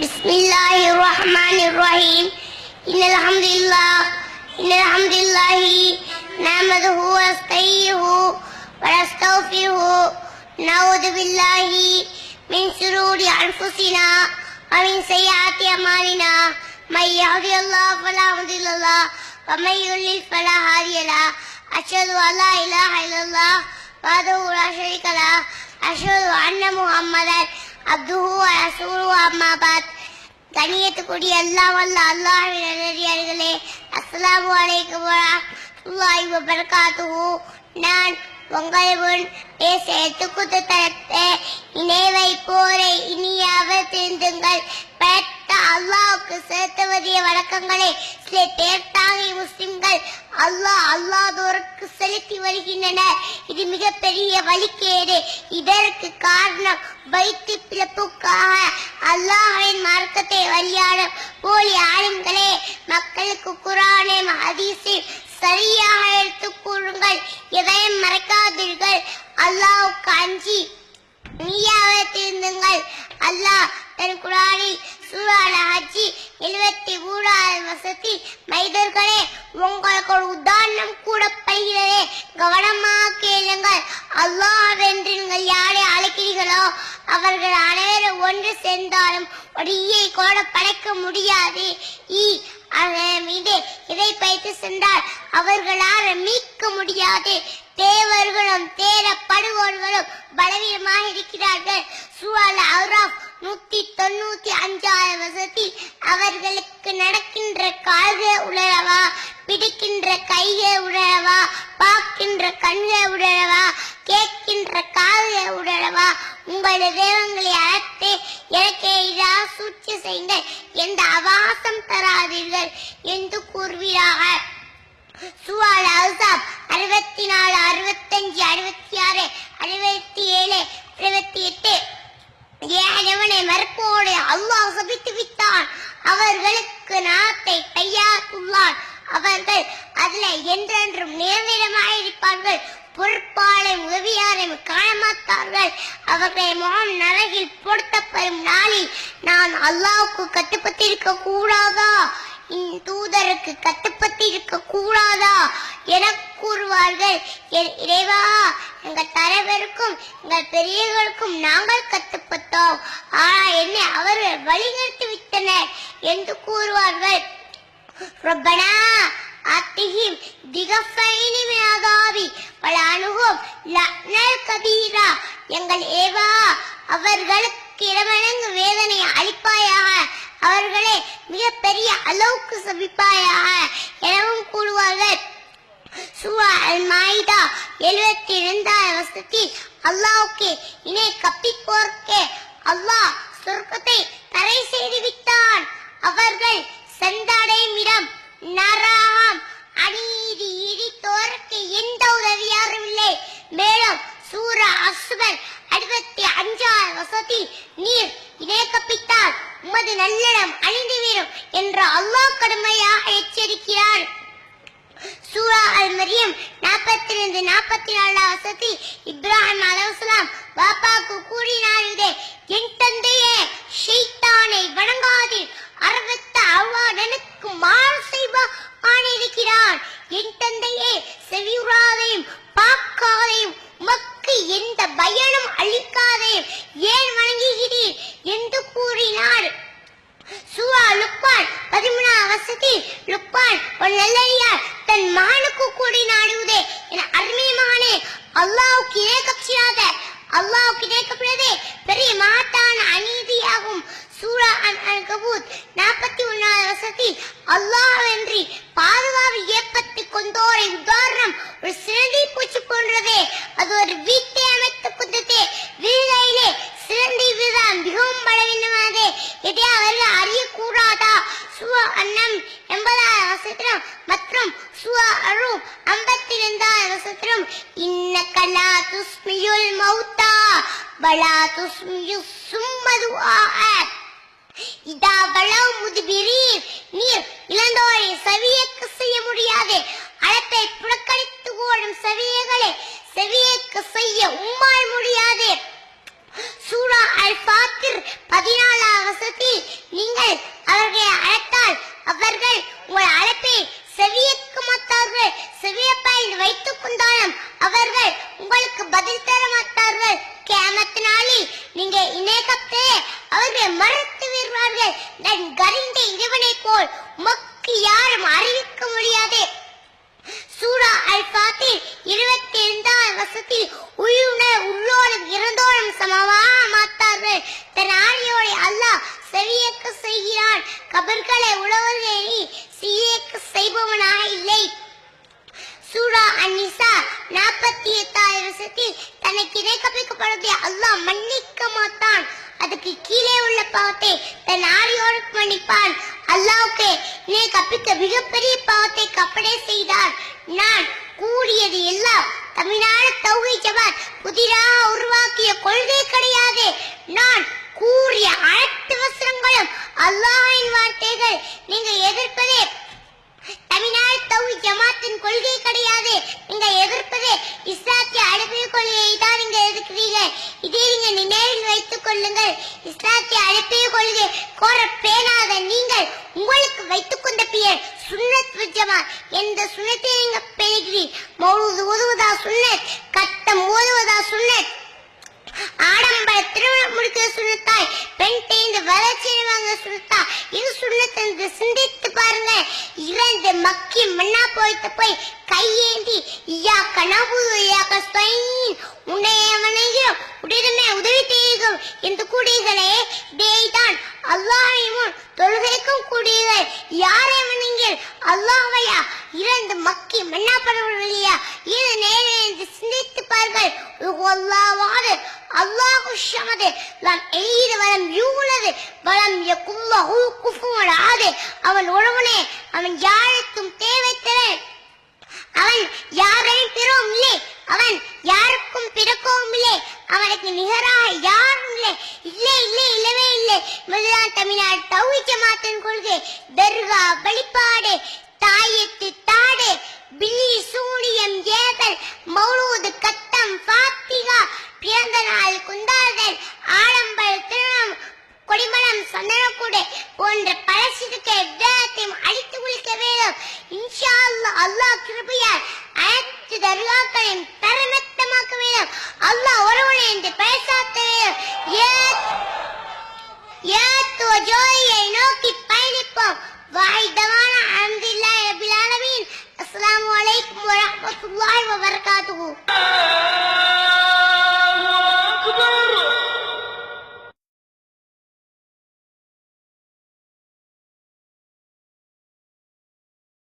بسم الله الرحمن الرحيم إن الحمد لله إن الحمد لله نحمده ونستعينه ونستغفره نعوذ بالله من شرور أنفسنا ومن سيئات أعمالنا من يهدي الله فلا مضل له ومن يضلل فلا هادي له أشهد أن لا إله إلا الله وحده لا شريك له أشهد أن محمدا அப்துஹு ரசூலு அம்மாபாத். கணியத்துக்குடி அல்லா வல்ல அல்லாஹின் நல்லடியார்களே அஸ்லாம் வலைக்கும் வரஹ்மத்துல்லாஹி வபரகாத்துஹு. நான் உங்களுடன் முன் பேசிய துக்குத்து தரத்தை இணை வைப்போரை இனியாவது திருந்துங்கள் அல்லாவுக்கு செலுத்த வேண்டிய வணக்கங்களை சில தேர்த்தாகிய முஸ்லிம்கள் அல்லாஹ் அல்லாதோருக்கு செலுத்தி வருகின்றனர் இது மிகப்பெரிய வழிகேடு. இதற்கு காரணம் வைத்து பிளப்புக்காக அல்லாஹின் மார்க்கத்தை வழியாடும் போலி ஆளுங்களே மக்களுக்கு குரானே ஹதீஸை சரியாக எடுத்துக் கூறுங்கள். எதையும் மறைக்காதீர்கள். அல்லாவுக்கு அஞ்சி நீயாவே திருந்துங்கள். அல்லாஹ் தன் குரானில் சூறான ஹஜ்ஜி எழுபத்தி மூணாவது வசத்தில் மைதர்களே உங்களுக்கு ஒரு உதாரணம் கூறப்படுகிறதே. கவனமாக கேளுங்கள். அல்லாஹ் என்று நீங்கள் யாரை அழைக்கிறீர்களோ அவர்கள் அனைவரும் ஒன்று சேர்ந்தாலும் ஒரு ஈயை கூட படைக்க முடியாது. ஈ அவன் மீது இதை பயிற்சி சென்றால் அவர்களால் மீட்க முடியாது. தேவர்களும் தேடப்படுபவர்களும் பலவீனமாக இருக்கிறார்கள். சூழல் அவுராப் நூத்தி தொண்ணூத்தி அஞ்சாவது வசத்தில் அவர்களுக்கு நடக்கின்ற கால்கள் உழவா பிடிக்கின்ற கைகள் உழவா பார்க்கின்ற கண்கள் உழவா கேட்கின்ற கால்கள் உழவா உங்களது தேவங்களை அழைத்து எனக்கு எதிராக சூழ்ச்சி செய்யுங்கள் எந்த அவாசம் தராதீர்கள் என்று கூறுவீராக சுவால் அவுசாப் அறுபத்தி நாலு அறுபத்தஞ்சு அறுபத்தி ஆறு அறுபத்தி ஏழு அறுபத்தி எட்டு. ஏழவனை மறுப்போடு அல்லாஹ் சபித்து விட்டான் அவர்களுக்கு நாத்தை கையாக்குள்ளான் அவர்கள் அதுல என்றென்றும் நேர்விடமாயிருப்பார்கள் பொறுப்பாளையும் உதவியாரையும் காணமாட்டார்கள். அவர்களை முகம் நரகில் பொருத்தப்படும் நாளில் நான் அல்லாவுக்கு கட்டுப்பட்டிருக்க கூடாதா தூதருக்கு கட்டுப்பட்டு இருக்க கூடாதா? என கூறுவார்கள் இறைவா எங்கள் தலைவருக்கும் எங்கள் பெரியவர்களுக்கும் நாங்கள் கட்டுப்பட்டோம். ஆனால் என்னை அவர்கள் வழிநிறுத்தி விட்டனர் என்று கூறுவார்கள். ரப்பனா அத்திஹிம் திகஃபைனி மினகாவி பல அணுகும் லக்னல் கபீரா எங்கள் ஏவா அவர்களுக்கு இடமடங்கு வேதனை அளிப்பாயாக. அவர்களே மிகப்பெரிய அளவுக்கு சபிப்பாயாக எனவும் கூறுவார்கள். சூரா அல் மாயிதா எழுபத்தி இரண்டாவது வருஷத்தில் அல்லாவுக்கு இணை கப்பிப்போர்க்கே அல்லாஹ் சொர்க்கத்தை தடை செய்து விட்டான் நல்லிடம் அழிந்துவிடும் என்று அல்லாஹ் கடுமையாக எச்சரிக்கிறார். சூரா அல் மரியம் நாற்பத்தி ரெண்டு நாற்பத்தி நாலு வசதி இப்ராஹிம் அலுவலாம் பாப்பாக்கு கூறினார்களே என் தந்தையே ஷைத்தானை வணங்காதீர். அரவத்த அவ்வாடனுக்கு எனக்கு மாறு செய்வான் இருக்கிறான் என் தந்தையே செவியுறாதையும் பார்க்காதையும் உமக்கு எந்த பயனும் அளிக்காதையும் ஏன் வணங்குகிறீர்? என்று கூறினார். சூரா லுக்மான் பதிமூணாம் வசதி. லுக்மான் ஒரு நல்லடியார் தன் மகனுக்கு கூடி நாடுவதே என அருமை மகனே அல்லாவுக்கு இணைக்கப்படாத அல்லாவுக்கு இணைக்கப்படுவதே பெரிய மாட்டான அநீதியாகும். சூரா அன் அன் கபூத் நாற்பத்தி ஒன்றாவது வசதி. அல்லாஹ் அன்னம் எண்பதாயிரம் வசத்திலும் மற்றும் சுவ அரு ஐம்பத்தி ரெண்டாயிரம் வசத்திலும் இன்ன கலா துஸ்மியுல் மௌத்தா பலா துஸ்மியு சும்மது இதா வளவு முதுபிரீர் அவர்கள் உங்கள் அழைப்பை செவியக்க மாட்டார்கள். செவியப்பாயில் வைத்துக் கொண்டாலும் அவர்கள் உங்களுக்கு பதில் தர மாட்டார்கள். கேமத்தினாலே நீங்க இணைகத்தே அவர்கள் மறுத்து விடுவார்கள். நான் கரிந்த இறைவனை போல் உமக்கு யாரும் அறிவிக்க முடியாது. சூரா அல் பாத்தில் இருபத்தி ஐந்தாம் வசதி உயிருடன் உள்ளோரும் இறந்தோரும் சமமாக மாத்தார்கள் தன் ஆடியோரை அல்லாஹ் செவியேற்க செய்கிறான் கபர்களை உழவர்களை சீயேற்க செய்பவனாக இல்லை. சூரா அன்னிசா நாற்பத்தி எட்டாவது வருஷத்தில் தனக்கு இணை கற்பிக்கப்படுவதை அல்லாஹ் மன்னிக்க மாட்டான். அதுக்கு கீழே உள்ள பாவத்தை தன் ஆரியோடு மன்னிப்பான். அல்லாவுக்கு இணை கப்பிக்க மிகப்பெரிய பாவத்தை கப்படை செய்தார். நான் கூடியது எல்லாம் தமிழ்நாடு தௌகை ஜமாத் புதிதாக உருவாக்கிய கொள்கை கிடையாது. நான் கூறிய அனைத்து வசனங்களும் அல்லாஹின் வார்த்தைகள். நீங்கள் எதிர்ப்பதே தமிழ்நாடு தௌஹி ஜமாத்தின் கொள்கை கிடையாது. நீங்க எதிர்ப்பதே இஸ்லாத்திய அழைப்பு கொள்கையை தான் நீங்க எதிர்க்கிறீர்கள். இதை நீங்க நினைவில் வைத்துக் கொள்ளுங்கள். இஸ்லாத்திய அழைப்பு கொள்கை கோர பேணாத நீங்கள் உங்களுக்கு வைத்துக் கொண்ட பெயர் சுன்னத் விஜமா எந்த சுன்னத்தை நீங்க பெறுகிறீர் மௌது ஓதுவதா சுன்னத்? கட்டம் ஓதுவதா சுன்னத்? ஆடம்பர திருமணம் முடிக்க சுண்ணத்தாய் பெண் தேய்ந்து வளர்ச்சி வாங்க சுண்ணத்தா இது சுண்ணத் இந்த சிந்தித்து பாருங்க. இறந்து மக்கி மண்ணா போய்த்து போய் கையேந்தி ஐயா கனவு ஐயா கஸ்தைன் உன்னை வணங்கிறோம் உடனே உதவி செய்கிறோம் என்று குடிகளே தேய்தான். அல்லாஹையும் தொழுகைக்கும் கூடியவர் யாரை வணங்கில்? அல்லாவையா இறந்து மக்கி மண்ணா படுவதில்லையா இது நேரே என்று சிந்தித்து பாருங்கள். அல்லாவாது அல்லாஹு ஷமது. லம் எளிது வளம் யூனது வலம் யகுல்லஹு குஃபுவன் ஆது. அவன் ஒருவனே அவன் யாருக்கும் தேவைத்தனே அவன் யாரையும் பெறும் இல்லை. அவன் யாருக்கும் பிறக்கவும் இல்லை. அவனுக்கு நிகராக யாரும் இல்லை. இல்லை இல்லை இல்லவே இல்லை. முதலாம் தமிழ்நாடு தௌஹி ஜமாத்தின் கொள்கை தர்கா வழிபாடு தாயத்து தாடு பில்லி சூனியம் ஏதல் மௌலூது கத்தம் ஃபாத்திகா பிறந்த நாள் குந்தாதல் ஆடம்பர திருமணம் கொடிமரம் சந்தனக்கூடை போன்ற பழசிதுக்க விதத்தையும் அழித்து குளிக்க வேண்டும். இன்ஷா அல்லாஹ் அல்லாஹ் கிருபியார் அனைத்து தர்காக்களையும் தரமத்தமாக்க வேண்டும் அல்லாஹ் ஒருவனை என்று பைசாத்த வேண்டும் ஏத்துவ ஜோதியை நோக்கி பயணிப்போம். வாய்தமான அன்பில்லா ரபிலானவீன் அஸ்லாம் வலைக்கும் வரமத்துல்லாஹி வபரகாத்துஹு.